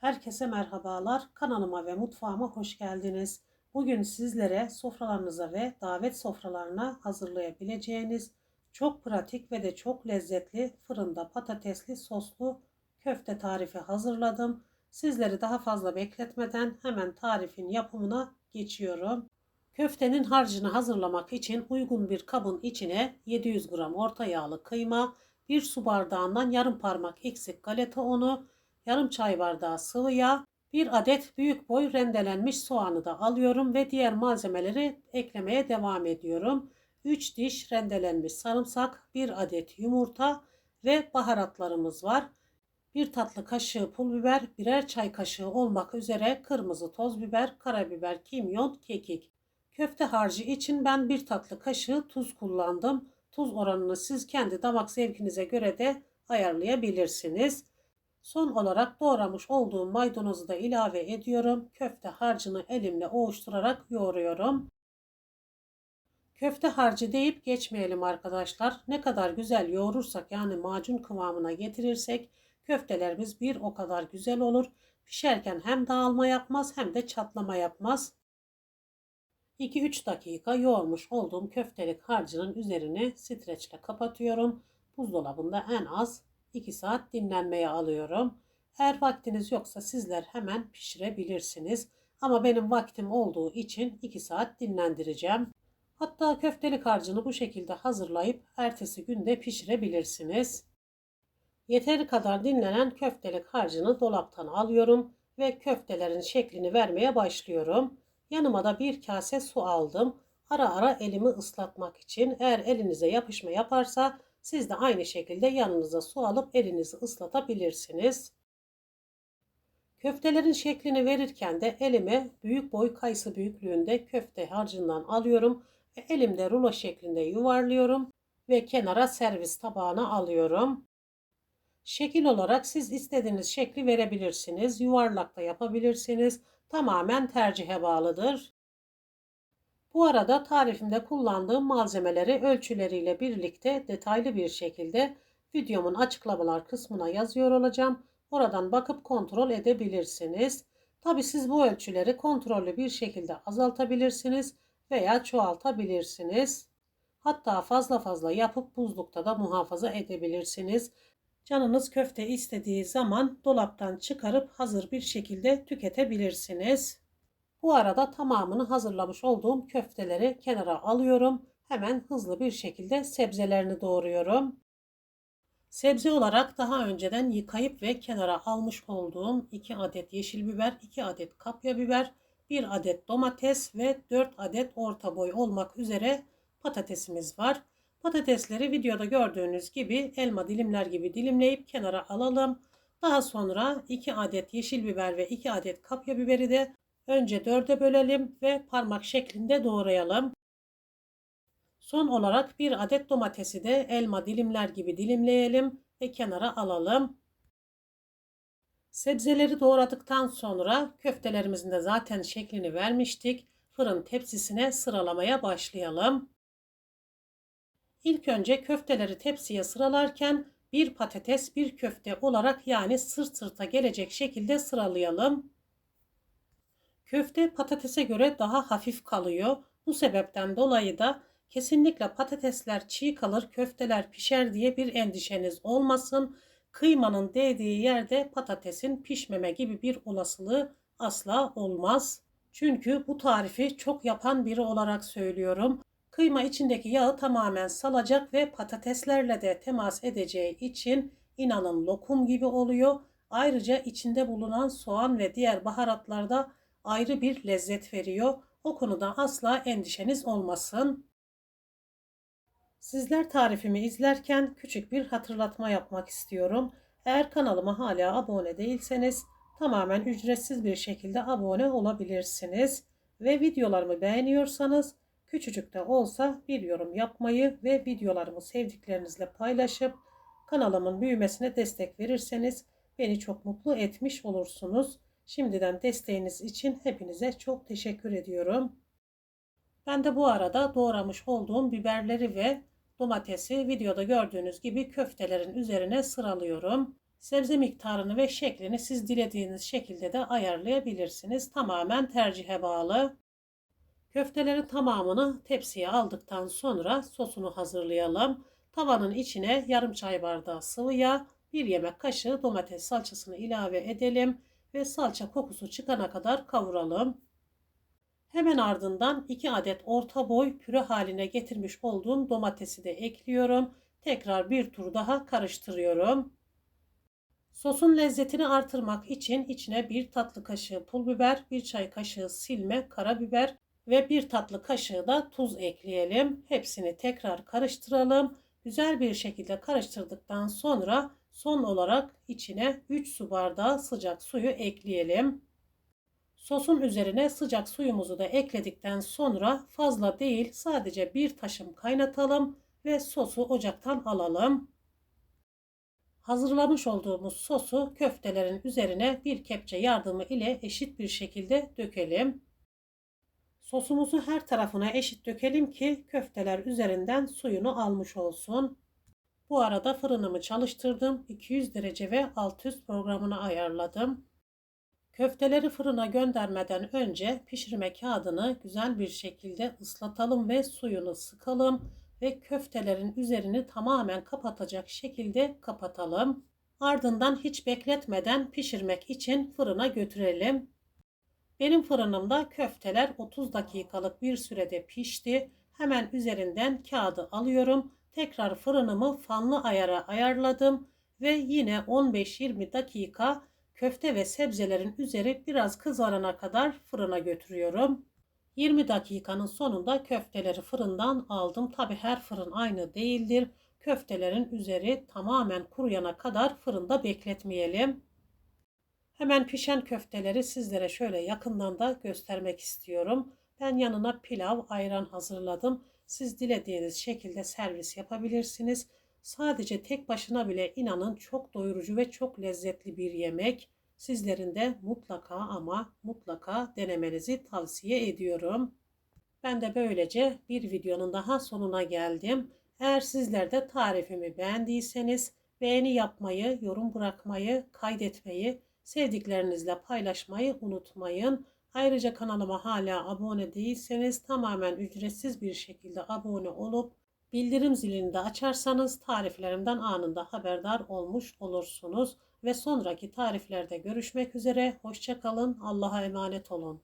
Herkese merhabalar. Kanalıma ve mutfağıma hoş geldiniz. Bugün sizlere sofralarınıza ve davet sofralarına hazırlayabileceğiniz çok pratik ve de çok lezzetli fırında patatesli soslu köfte tarifi hazırladım. Sizleri daha fazla bekletmeden hemen tarifin yapımına geçiyorum. Köftenin harcını hazırlamak için uygun bir kabın içine 700 gram orta yağlı kıyma, 1 su bardağından yarım parmak eksik galeta unu, yarım çay bardağı sıvı yağ, 1 adet büyük boy rendelenmiş soğanı da alıyorum ve diğer malzemeleri eklemeye devam ediyorum. 3 diş rendelenmiş sarımsak, 1 adet yumurta ve baharatlarımız var. 1 tatlı kaşığı pul biber, birer çay kaşığı olmak üzere kırmızı toz biber, karabiber, kimyon, kekik. Köfte harcı için ben 1 tatlı kaşığı tuz kullandım. Tuz oranını siz kendi damak zevkinize göre de ayarlayabilirsiniz. Son olarak doğramış olduğum maydanozu da ilave ediyorum. Köfte harcını elimle ovuşturarak yoğuruyorum. Köfte harcı deyip geçmeyelim arkadaşlar. Ne kadar güzel yoğurursak yani macun kıvamına getirirsek köftelerimiz bir o kadar güzel olur. Pişerken hem dağılma yapmaz hem de çatlama yapmaz. 2-3 dakika yoğurmuş olduğum köftelik harcının üzerini streçle kapatıyorum. Buzdolabında en az 2 saat dinlenmeye alıyorum. Eğer vaktiniz yoksa sizler hemen pişirebilirsiniz. Ama benim vaktim olduğu için 2 saat dinlendireceğim. Hatta köftelik harcını bu şekilde hazırlayıp ertesi günde pişirebilirsiniz. Yeteri kadar dinlenen köftelik harcını dolaptan alıyorum ve köftelerin şeklini vermeye başlıyorum. Yanıma da bir kase su aldım. Ara ara elimi ıslatmak için eğer elinize yapışma yaparsa siz de aynı şekilde yanınıza su alıp elinizi ıslatabilirsiniz. Köftelerin şeklini verirken de elime büyük boy kayısı büyüklüğünde köfte harcından alıyorum ve elimde rulo şeklinde yuvarlıyorum ve kenara servis tabağına alıyorum. Şekil olarak siz istediğiniz şekli verebilirsiniz. Yuvarlak da yapabilirsiniz. Tamamen tercihe bağlıdır. Bu arada tarifimde kullandığım malzemeleri ölçüleriyle birlikte detaylı bir şekilde videomun açıklamalar kısmına yazıyor olacağım. Oradan bakıp kontrol edebilirsiniz. Tabi siz bu ölçüleri kontrollü bir şekilde azaltabilirsiniz veya çoğaltabilirsiniz. Hatta fazla fazla yapıp buzlukta da muhafaza edebilirsiniz. Canınız köfte istediği zaman dolaptan çıkarıp hazır bir şekilde tüketebilirsiniz. Bu arada tamamını hazırlamış olduğum köfteleri kenara alıyorum. Hemen hızlı bir şekilde sebzelerini doğruyorum. Sebze olarak daha önceden yıkayıp ve kenara almış olduğum 2 adet yeşil biber, 2 adet kapya biber, 1 adet domates ve 4 adet orta boy olmak üzere patatesimiz var. Patatesleri videoda gördüğünüz gibi elma dilimler gibi dilimleyip kenara alalım. Daha sonra 2 adet yeşil biber ve 2 adet kapya biberi de önce 4'e bölelim ve parmak şeklinde doğrayalım. Son olarak 1 adet domatesi de elma dilimler gibi dilimleyelim ve kenara alalım. Sebzeleri doğradıktan sonra köftelerimizin de zaten şeklini vermiştik. Fırın tepsisine sıralamaya başlayalım. İlk önce köfteleri tepsiye sıralarken bir patates bir köfte olarak yani sırt sırta gelecek şekilde sıralayalım. Köfte patatese göre daha hafif kalıyor. Bu sebepten dolayı da kesinlikle patatesler çiğ kalır, köfteler pişer diye bir endişeniz olmasın. Kıymanın değdiği yerde patatesin pişmeme gibi bir olasılığı asla olmaz. Çünkü bu tarifi çok yapan biri olarak söylüyorum. Kıyma içindeki yağı tamamen salacak ve patateslerle de temas edeceği için inanın lokum gibi oluyor. Ayrıca içinde bulunan soğan ve diğer baharatlar da ayrı bir lezzet veriyor. O konuda asla endişeniz olmasın. Sizler tarifimi izlerken küçük bir hatırlatma yapmak istiyorum. Eğer kanalıma hala abone değilseniz tamamen ücretsiz bir şekilde abone olabilirsiniz. Ve videolarımı beğeniyorsanız küçücük de olsa bir yorum yapmayı ve videolarımı sevdiklerinizle paylaşıp kanalımın büyümesine destek verirseniz beni çok mutlu etmiş olursunuz. Şimdiden desteğiniz için hepinize çok teşekkür ediyorum. Ben de bu arada doğramış olduğum biberleri ve domatesi videoda gördüğünüz gibi köftelerin üzerine sıralıyorum. Sebze miktarını ve şeklini siz dilediğiniz şekilde de ayarlayabilirsiniz. Tamamen tercihe bağlı. Köftelerin tamamını tepsiye aldıktan sonra sosunu hazırlayalım. Tavanın içine yarım çay bardağı sıvı yağ, bir yemek kaşığı domates salçasını ilave edelim ve salça kokusu çıkana kadar kavuralım. Hemen ardından 2 adet orta boy püre haline getirmiş olduğum domatesi de ekliyorum. Tekrar bir tur daha karıştırıyorum. Sosun lezzetini artırmak için içine bir tatlı kaşığı pul biber, bir çay kaşığı silme karabiber ve bir tatlı kaşığı da tuz ekleyelim. Hepsini tekrar karıştıralım. Güzel bir şekilde karıştırdıktan sonra son olarak içine 3 su bardağı sıcak suyu ekleyelim. Sosun üzerine sıcak suyumuzu da ekledikten sonra fazla değil sadece bir taşım kaynatalım ve sosu ocaktan alalım. Hazırlamış olduğumuz sosu köftelerin üzerine bir kepçe yardımı ile eşit bir şekilde dökelim. Sosumuzu her tarafına eşit dökelim ki köfteler üzerinden suyunu almış olsun. Bu arada fırınımı çalıştırdım. 200 derece ve alt üst programını ayarladım. Köfteleri fırına göndermeden önce pişirme kağıdını güzel bir şekilde ıslatalım ve suyunu sıkalım ve köftelerin üzerini tamamen kapatacak şekilde kapatalım. Ardından hiç bekletmeden pişirmek için fırına götürelim. Benim fırınımda köfteler 30 dakikalık bir sürede pişti. Hemen üzerinden kağıdı alıyorum. Tekrar fırınımı fanlı ayara ayarladım ve yine 15-20 dakika köfte ve sebzelerin üzeri biraz kızarana kadar fırına götürüyorum. 20 dakikanın sonunda köfteleri fırından aldım. Tabi her fırın aynı değildir. Köftelerin üzeri tamamen kuruyana kadar fırında bekletmeyelim. Hemen pişen köfteleri sizlere şöyle yakından da göstermek istiyorum. Ben yanına pilav, ayran hazırladım. Siz dilediğiniz şekilde servis yapabilirsiniz. Sadece tek başına bile inanın çok doyurucu ve çok lezzetli bir yemek. Sizlerin de mutlaka ama mutlaka denemenizi tavsiye ediyorum. Ben de böylece bir videonun daha sonuna geldim. Eğer sizler de tarifimi beğendiyseniz beğeni yapmayı, yorum bırakmayı, kaydetmeyi, sevdiklerinizle paylaşmayı unutmayın. Ayrıca kanalıma hala abone değilseniz tamamen ücretsiz bir şekilde abone olup bildirim zilini de açarsanız tariflerimden anında haberdar olmuş olursunuz ve sonraki tariflerde görüşmek üzere. Hoşçakalın. Allah'a emanet olun.